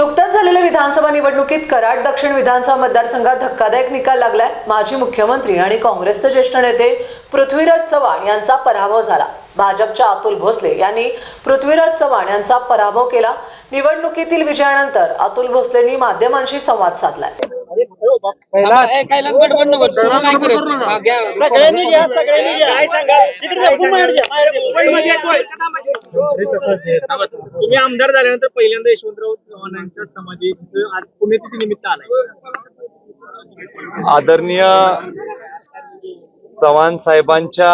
नुकत्याच झालेल्या विधानसभा निवडणुकीत कराड दक्षिण विधानसभा मतदारसंघात धक्कादायक निकाल लागलाय. माजी मुख्यमंत्री आणि काँग्रेसचे ज्येष्ठ नेते पृथ्वीराज चव्हाण यांचा पराभव झाला. भाजपच्या अतुल भोसले यांनी पृथ्वीराज चव्हाण यांचा पराभव केला. निवडणुकीतील विजयानंतर अतुल भोसलेंनी माध्यमांशी संवाद साधलाय. सगळ्यांनी घ्या सगळ्यांनी घ्या. जा. मुंबईमध्ये येतोय. तुम्ही आमदार झाल्यानंतर पहिल्यांदा यशवंतराव चव्हाणांच्या समाधी आज पुण्यतिथी निमित्त आलाय आदरणीय चव्हाण साहेबांच्या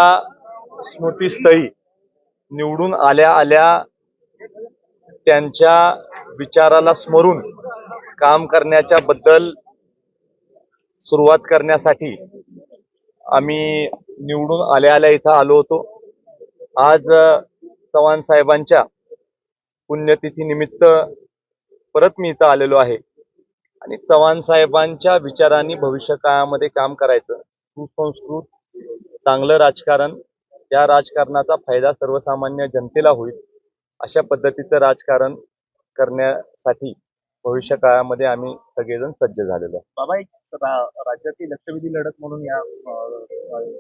स्मृतीस्थळी निवडून आल्या आल्या त्यांच्या विचाराला स्मरून काम करण्याच्या बद्दल सुरुवात करण्यासाठी आम्ही निवडून आल्या आल्या इथं आलो होतो आज चव्हाण साहेबांच्या पुण्यतिथी निमित्त परत मी इथं आलेलो आहे. आणि चव्हाण साहेबांच्या विचारांनी भविष्य काळामध्ये काम करायचं. सुसंस्कृत चांगलं राजकारण त्या राजकारणाचा फायदा सर्वसामान्य जनतेला होईल अशा पद्धतीचं राजकारण करण्यासाठी भविष्य काळामध्ये आम्ही सगळेजण सज्ज झालेलो बाबा एक राज्यातील लक्षवेधी लढत म्हणून या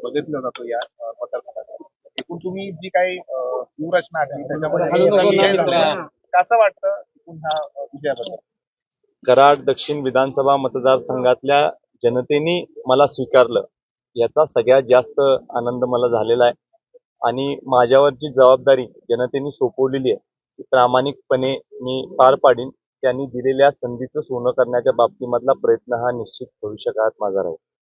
बघितलं जातो या मतदारसंघात. एकूण तुम्ही जी काही व्यूहरचना आखली त्याच्यामध्ये. कसं वाटतं पुन्हा विजयाबद्दल? कराड दक्षिण विधानसभा मतदारसंघातल्या जनतेने मला स्वीकारलं. याचा सगळ्यात जास्त आनंद मला झालेला आहे. आणि माझ्यावरची जबाबदारी जनतेने सोपवलेली आहे. ती प्रामाणिकपणे मी पार पाडीन. त्यांनी दिलेल्या संधीचं सोनं करण्याच्या बाबतीमधला प्रयत्न हा निश्चित भविष्य काळात माझा राहील.